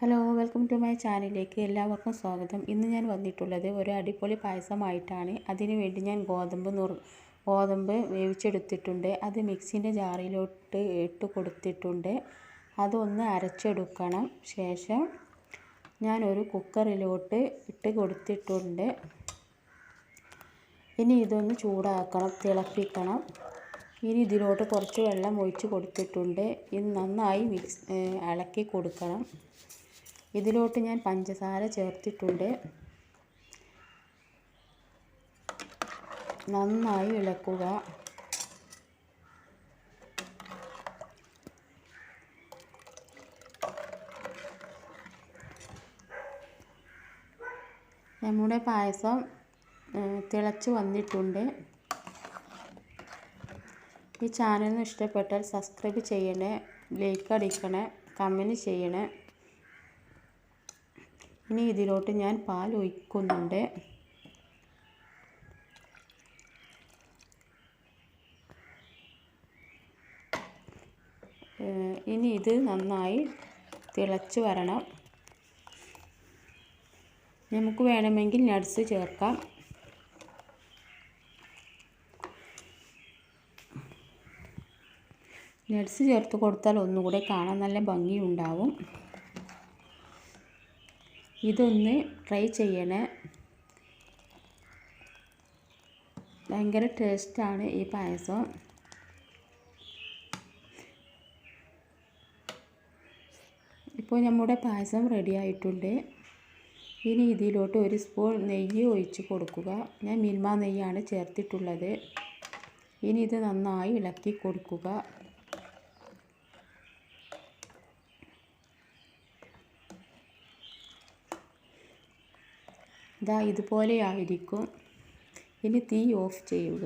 Hello welcome to my ചാനലിലേക്ക് എല്ലാവർക്കും സ്വാഗതം. ഇന്ന് ഞാൻ വന്നിട്ടുള്ളത് ഒരു അടിപൊളി പായസമായിട്ടാണ്. അതിനുവേണ്ടി ഞാൻ ഗോതമ്പ് നുറു ഗോതമ്പ് വേവിച്ചെടുത്തിട്ടുണ്ട്. അത് മിക്സിന്റെ ജാറിലോട്ട് ഇട്ട് കൊടുത്തിട്ടുണ്ട്. അതൊന്ന് അരച്ചെടുക്കണം. ശേഷം ഞാൻ ഒരു കുക്കറിലോട്ട് ഇട്ട് കൊടുത്തിട്ടുണ്ട്. ഇനി ഇതൊന്ന് ചൂടാക്കണം തിളപ്പിക്കണം. ഇനി ഇതിലോട്ട് കുറച്ച് വെള്ളം ഒഴിച്ച് കൊടുത്തിട്ടുണ്ട്. ഇത് നന്നായി മിക്സ് ഇളക്കി കൊടുക്കണം. ഇതിലോട്ട് ഞാൻ പഞ്ചസാര ചേർത്തിട്ടുണ്ട്. നന്നായി ഇളക്കുക. നമ്മുടെ പായസം തിളച്ച് വന്നിട്ടുണ്ട്. ഈ ചാനൽ ഇഷ്ടപ്പെട്ടാൽ സബ്സ്ക്രൈബ് ചെയ്യണേ ലൈക്ക് അടിക്കണേ കമന്റ് ചെയ്യണേ. ഇനി ഇതിലോട്ട് ഞാൻ പാൽ ഒഴിക്കുന്നുണ്ട്. ഇനി ഇത് നന്നായി തിളച്ച് വരണം. നമുക്ക് വേണമെങ്കിൽ നട്സ് ചേർക്കാം. നട്സ് ചേർത്ത് കൊടുത്താൽ ഒന്നുകൂടെ കാണാൻ നല്ല ഭംഗിയുണ്ടാവും. ഇതൊന്ന് ട്രൈ ചെയ്യണേ. ഭയങ്കര ടേസ്റ്റാണ് ഈ പായസം. ഇപ്പോൾ നമ്മുടെ പായസം റെഡി ആയിട്ടുണ്ട്. ഇനി ഇതിലോട്ട് ഒരു സ്പൂൺ നെയ്യ് ഒഴിച്ച് കൊടുക്കുക. ഞാൻ മിൽമ നെയ്യാണ് ചേർത്തിട്ടുള്ളത്. ഇനി ഇത് നന്നായി ഇളക്കി കൊടുക്കുക. ഇതാ ഇതുപോലെ ആയിരിക്കും ഇനി തീ ഓഫ് ചെയ്യുക.